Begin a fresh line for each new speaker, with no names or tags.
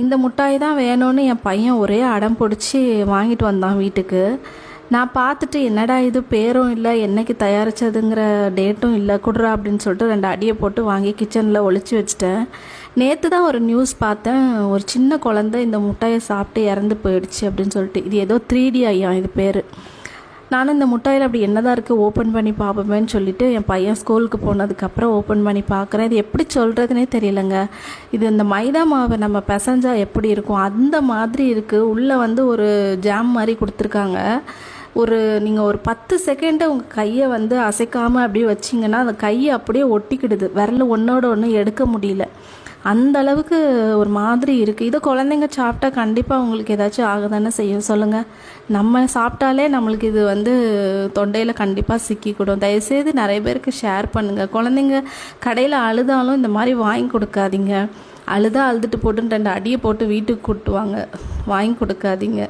இந்த முட்டாய் தான் வேணும்னு என் பையன் ஒரே அடம் பிடிச்சி வாங்கிட்டு வந்தான் வீட்டுக்கு. நான் பார்த்துட்டு என்னடா இது பேரும் இல்லை என்னைக்கு தயாரிச்சதுங்கிற டேட்டும் இல்லை குடுறா அப்படின்னு சொல்லிட்டு ரெண்டு அடியை போட்டு வாங்கி கிச்சனில் ஒழிச்சு வச்சிட்டேன். நேற்று தான் ஒரு நியூஸ் பார்த்தேன் ஒரு சின்ன குழந்தை இந்த முட்டாயை சாப்பிட்டு இறந்து போயிடுச்சு அப்படின்னு சொல்லிட்டு. இது ஏதோ த்ரீ டி ஐயா இது பேர். நானும் இந்த முட்டாயில் அப்படி என்னதான் இருக்குது ஓப்பன் பண்ணி பார்ப்போமேன்னு சொல்லிட்டு என் பையன் ஸ்கூலுக்கு போனதுக்கப்புறம் ஓப்பன் பண்ணி பார்க்குறேன். இது எப்படி சொல்கிறதுனே தெரியலங்க. இது இந்த மைதா மாவை நம்ம பிசைஞ்சால் எப்படி இருக்கும்? அந்த மாதிரி இருக்குது உள்ளே வந்து ஒரு ஜாம் மாதிரி கொடுத்துருக்காங்க. ஒரு நீங்கள் ஒரு பத்து செகண்டை உங்கள் கையை வந்து அசைக்காமல் அப்படியே வச்சிங்கன்னா அந்த கையை அப்படியே ஒட்டிக்கிடுது. விரல் ஒன்றோட ஒன்று எடுக்க முடியல. அந்த அளவுக்கு ஒரு மாதிரி இருக்குது இதை குழந்தைங்க சாப்பிட்டா கண்டிப்பாக உங்களுக்கு ஏதாச்சும் ஆகுதானே செய்யும். சொல்லுங்கள் நம்ம சாப்பிட்டாலே நம்மளுக்கு இது வந்து தொண்டையில் கண்டிப்பாக சிக்கிக்கிடும். தயவுசெய்து நிறைய பேருக்கு ஷேர் பண்ணுங்கள் குழந்தைங்க கடையில் அழுதாலும் இந்த மாதிரி வாங்கி கொடுக்காதீங்க. அழுதா அழுதுட்டு போட்டுன்னு ரெண்டு அடியை போட்டு வீட்டுக்கு கூட்டுவாங்க. வாங்கி கொடுக்காதீங்க.